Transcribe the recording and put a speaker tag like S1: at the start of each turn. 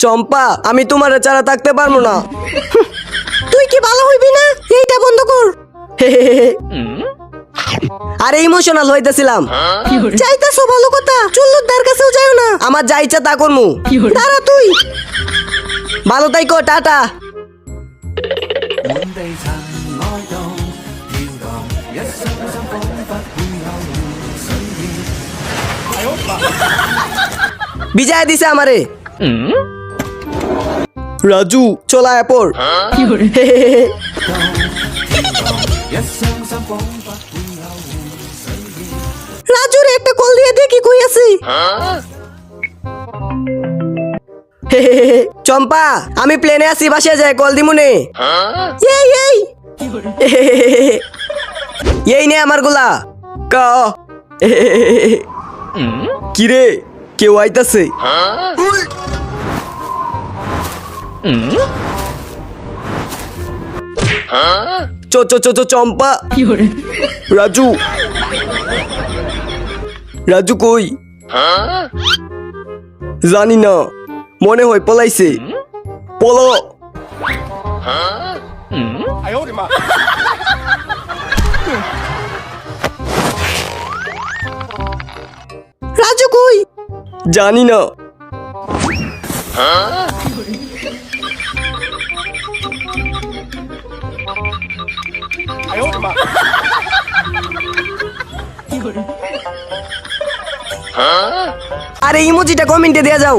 S1: চম্পা আমি তোমার ছাড়া থাকতে পারব না।
S2: তুই কি ভালো হইবি না? এইটা বন্ধ কর।
S1: আরে ইমোশনাল হইতেছিলাম।
S2: চাইতাছো ভালো কথা চুল্লুদার কাছেও যাও না।
S1: আমার যা ইচ্ছা তা করমু।
S2: দাঁড়া তুই।
S1: ভালো তাইকো টাটা। বিজয় দিছে আমারে। রাজু, চলা এপর
S2: রাজুর একটা কল দিয়ে দেখি কই আছি?
S1: চম্পা, আমি প্লেনে আছি বাসে যাই, কল দিমুনে।
S2: এই এই।
S1: নে আমারগুলা ক। কিরে, কেউ আইতাছে। চ চ চ চ, চম্পা। রাজু। রাজু কই? জানি না। মনে হয় পলাইছে। পলো।
S2: রাজু কই?
S1: জানি না। আরে ইমোজিটা কমেন্টে দেয়া যাও।